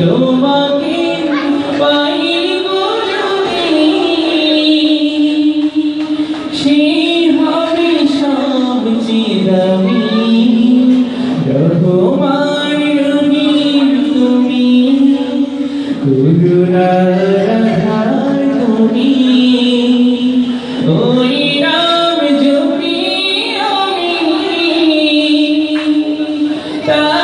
তোমাকে পাইব যদি সে হবে সবচেয়ে দামি রহমান রহিম তুমি করুণার ধার তুমি। ওই নাম জপি আমি তা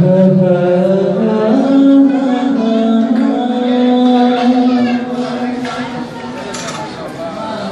forever.